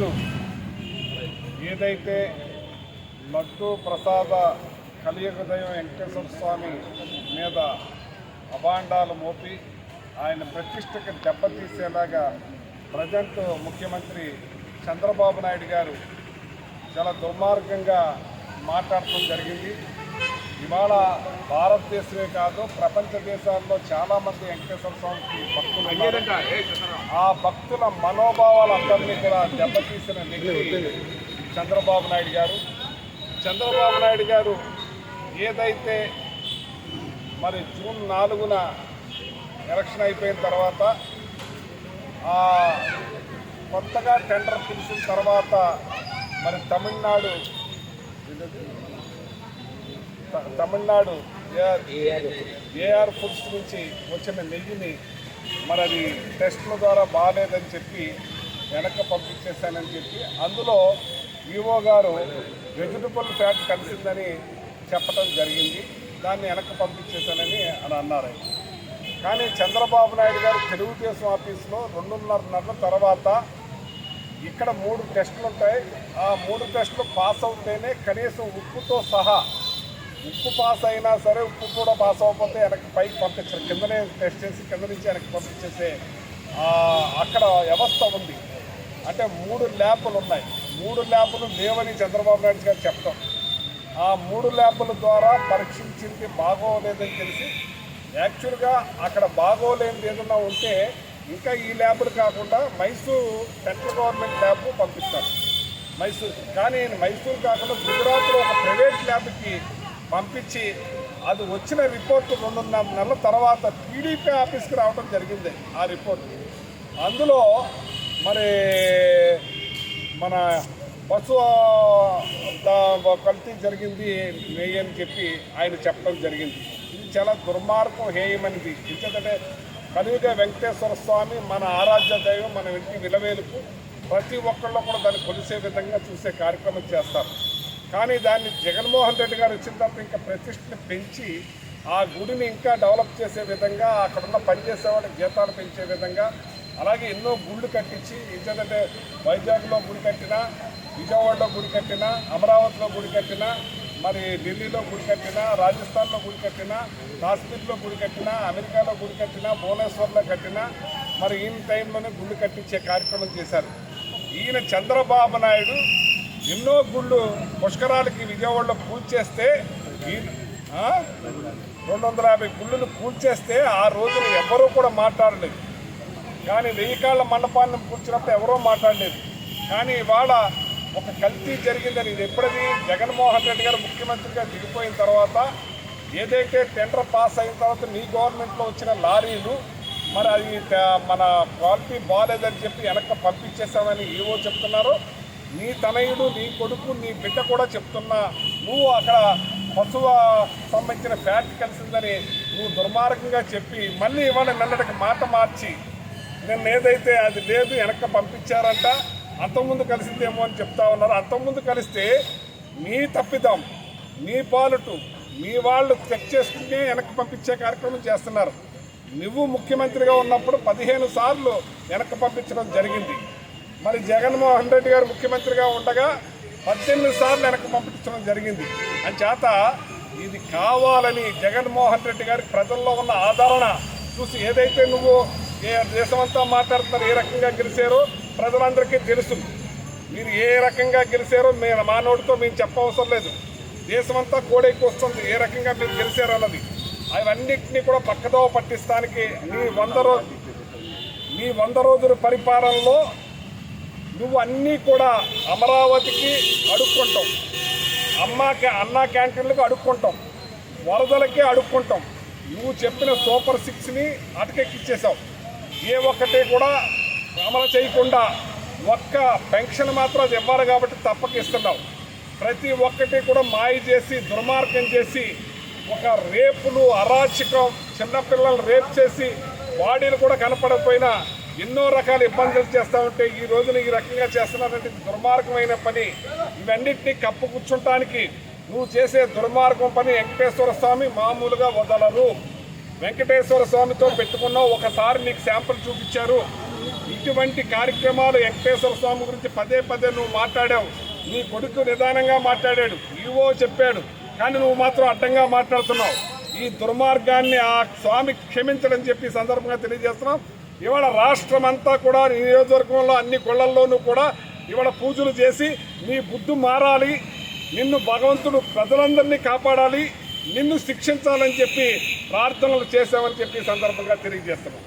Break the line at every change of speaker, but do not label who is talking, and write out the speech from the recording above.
ఈరోజు ఏదైతే లడ్డు ప్రసాద కలియుగదయం వెంకటేశ్వర స్వామి మీద అభాండాలు మోపి ఆయన ప్రతిష్టకి దెబ్బతీసేలాగా ప్రజెంట్ ముఖ్యమంత్రి చంద్రబాబు నాయుడు గారు చాలా దుర్మార్గంగా మాట్లాడటం జరిగింది. ఇవాళ భారతదేశమే కాదు ప్రపంచ దేశాల్లో చాలామంది వెంకటేశ్వర స్వామికి భక్తులు. ఆ భక్తుల మనోభావాలందరినీ కూడా దెబ్బతీసిన వ్యక్తి చంద్రబాబు నాయుడు గారు. చంద్రబాబు నాయుడు గారు ఏదైతే మరి జూన్ నాలుగున ఎలక్షన్ అయిపోయిన తర్వాత ఆ కొత్తగా టెండర్ పిలిచిన తర్వాత మరి తమిళనాడు తమిళనాడు ఏఆర్ ఫుడ్స్. నుంచి వచ్చిన నెయ్యిని మరి అది టెస్ట్ల ద్వారా బాగాలేదని చెప్పి వెనక్కి పంపించేశానని చెప్పి అందులో ఈఓ గారు వెజిటబుల్ ఫ్యాట్ కలిసిందని చెప్పడం జరిగింది. దాన్ని వెనక్కి పంపించేశానని అని అన్నారు. కానీ చంద్రబాబు నాయుడు గారు తెలుగుదేశం ఆఫీస్లో రెండున్నర నెలల తర్వాత ఇక్కడ మూడు టెస్టులు ఉంటాయి ఆ మూడు టెస్టులు పాస్ అవుతేనే కనీసం ఉప్పుతో సహా ఉప్పు పాస్ అయినా సరే ఉప్పు కూడా పాస్ అవ్వకపోతే వెనక్కి పైకి పంపించరు. కిందనే టెస్ట్ చేసి కింద నుంచి వెనక్కి పంపించేసే అక్కడ వ్యవస్థ ఉంది. అంటే మూడు ల్యాబ్లు ఉన్నాయి. మూడు ల్యాబ్లు లేవని చంద్రబాబు నాయుడు గారు చెప్పడం ఆ మూడు ల్యాబ్ల ద్వారా పరీక్షించింది బాగోలేదని తెలిసి యాక్చువల్గా అక్కడ బాగోలేనిది ఏదన్నా ఉంటే ఇంకా ఈ ల్యాబ్లు కాకుండా మైసూరు సెంట్రల్ గవర్నమెంట్ ల్యాబ్ పంపిస్తారు. మైసూర్ కానీ మైసూర్ కాకుండా గుజరాత్లో ఒక ప్రైవేట్ ల్యాబ్కి పంపించి అది వచ్చిన రిపోర్ట్ రెండున్నర నెలల తర్వాత టీడీపీ ఆఫీస్కి రావడం జరిగింది ఆ రిపోర్ట్. అందులో మరి మన పశు దా- కల్తీ జరిగింది నెయ్యి అని చెప్పి ఆయన చెప్పడం జరిగింది. ఇది చాలా దుర్మార్గం హేయమైనది ఎందుకంటే కలియుగ వెంకటేశ్వర స్వామి మన ఆరాధ్య దైవం మన ఇంటి విలవేలుకు ప్రతి ఒక్కళ్ళు కూడా దాన్ని కొలిసే విధంగా చూసే కార్యక్రమం చేస్తారు. కానీ దాన్ని జగన్మోహన్ రెడ్డి గారు వచ్చిన తర్వాత ఇంకా ప్రతిష్టని పెంచి ఆ గుడిని ఇంకా డెవలప్ చేసే విధంగా అక్కడున్న పనిచేసే వాళ్ళకి జీతాలు పెంచే విధంగా అలాగే ఎన్నో గుళ్ళు కట్టించి ఏంటంటే వైజాగ్లో గుడి కట్టినా విజయవాడలో గుడి కట్టినా అమరావతిలో గుడి కట్టినా మరి ఢిల్లీలో గుడి కట్టినా రాజస్థాన్లో గుడి కట్టినా కాశ్మీర్లో గుడి కట్టినా అమెరికాలో గుడి కట్టినా భువనేశ్వర్లో కట్టినా మరి ఈయన టైంలోనే గుళ్ళు కట్టించే కార్యక్రమం చేశారు. ఈయన చంద్రబాబు నాయుడు ఎన్నో గుళ్ళు పుష్కరాలకి విజయవాడలో కూల్చేస్తే రెండు వందల యాభై గుళ్ళను కూల్చేస్తే ఆ రోజున ఎవరూ కూడా మాట్లాడలేదు. కానీ వెయ్యి కాళ్ళ మండపాన్ని కూర్చున్నప్పుడు ఎవరో మాట్లాడలేదు. కానీ ఇవాళ ఒక కల్తీ జరిగిందని ఇది ఎప్పుడది? జగన్మోహన్ రెడ్డి గారు ముఖ్యమంత్రిగా దిగిపోయిన తర్వాత ఏదైతే టెండర్ పాస్ అయిన తర్వాత నీ గవర్నమెంట్లో వచ్చిన లారీలు మరి అది మన క్వాలిటీ బాగాలేదని చెప్పి వెనక్కి పంపించేస్తామని ఏవో చెప్తున్నారు. నీ తనయుడు నీ కొడుకు నీ బిడ్డ కూడా చెప్తున్నా నువ్వు అక్కడ పశువు సంబంధించిన ఫ్యాట్ కలిసిందని నువ్వు దుర్మార్గంగా చెప్పి మళ్ళీ ఇవాళ నిన్నటికి మాట మార్చి నిన్న ఏదైతే అది లేదు వెనక్కి పంపించారంట అంతకుముందు కలిసిందేమో అని చెప్తా ఉన్నారు. అంతకుముందు కలిస్తే నీ తప్పిదం నీ పాలుటు మీ వాళ్ళు చెక్ చేసుకుంటే వెనక్కి పంపించే కార్యక్రమం చేస్తున్నారు. నువ్వు ముఖ్యమంత్రిగా ఉన్నప్పుడు పదిహేను సార్లు వెనక్కి పంపించడం జరిగింది. మరి జగన్మోహన్ రెడ్డి గారు ముఖ్యమంత్రిగా ఉండగా పద్దెనిమిది సార్లు వెనక్కి పంపించడం జరిగింది. అంచేత ఇది కావాలని జగన్మోహన్ రెడ్డి గారికి ప్రజల్లో ఉన్న ఆదరణ చూసి ఏదైతే నువ్వు ఏ దేశమంతా మాట్లాడుతున్నారు ఏ రకంగా గెలిచారో ప్రజలందరికీ తెలుసు. మీరు ఏ రకంగా గెలిచారో మేము మా నోటితో మేము చెప్పవసరం లేదు. దేశమంతా కోడైకి వస్తుంది ఏ రకంగా మీరు గెలిచారు అన్నది. అవన్నింటినీ కూడా పక్కదో పట్టిస్తానికి నీ వంద రోజు నీ వంద రోజుల పరిపాలనలో నువ్వు అన్నీ కూడా అమరావతికి అడుక్కుంటాం అమ్మ అన్నా క్యాంటీన్లకు అడుక్కుంటాం వరదలకే అడుక్కుంటాం నువ్వు చెప్పిన సూపర్ సిక్స్ని అటకెక్కిచ్చేసావు. ఏ ఒక్కటి కూడా అమలు చేయకుండా ఒక్క పెన్షన్ మాత్రం అది ఇవ్వాలి కాబట్టి తప్పక ఇస్తున్నావు ప్రతి ఒక్కటి కూడా మాయ చేసి దుర్మార్గం చేసి ఒక రేపులు అరాచకం చిన్నపిల్లలు రేప్ చేసి బాడీలు కూడా కనపడకపోయినా ఎన్నో రకాల ఇబ్బందులు చేస్తూ ఉంటే ఈ రోజున ఈ రకంగా చేస్తున్నారంటే దుర్మార్గమైన పని ఇవన్నింటినీ కప్పు కూర్చుంటానికి నువ్వు చేసే దుర్మార్గం పని వెంకటేశ్వర స్వామి మామూలుగా వదలరు. వెంకటేశ్వర స్వామితో పెట్టుకున్నావు ఒకసారి నీకు శాంపుల్ చూపించారు. ఇటువంటి కార్యక్రమాలు వెంకటేశ్వర స్వామి గురించి పదే పదే నువ్వు మాట్లాడావు. నీ కొడుకు నిదానంగా మాట్లాడాడు. ఈవో చెప్పాడు. కానీ నువ్వు మాత్రం అడ్డంగా మాట్లాడుతున్నావు. ఈ దుర్మార్గాన్ని ఆ స్వామి క్షమించడం చెప్పి సందర్భంగా తెలియజేస్తున్నావు ఇవాళ రాష్ట్రం అంతా కూడా నియోజకవర్గంలో అన్ని గుళ్ళల్లోనూ కూడా ఇవాళ పూజలు చేసి నీ బుద్ధు మారాలి నిన్ను భగవంతుడు ప్రజలందరినీ కాపాడాలి నిన్ను శిక్షించాలని చెప్పి ప్రార్థనలు చేశామని చెప్పి సందర్భంగా తెలియజేస్తున్నాం.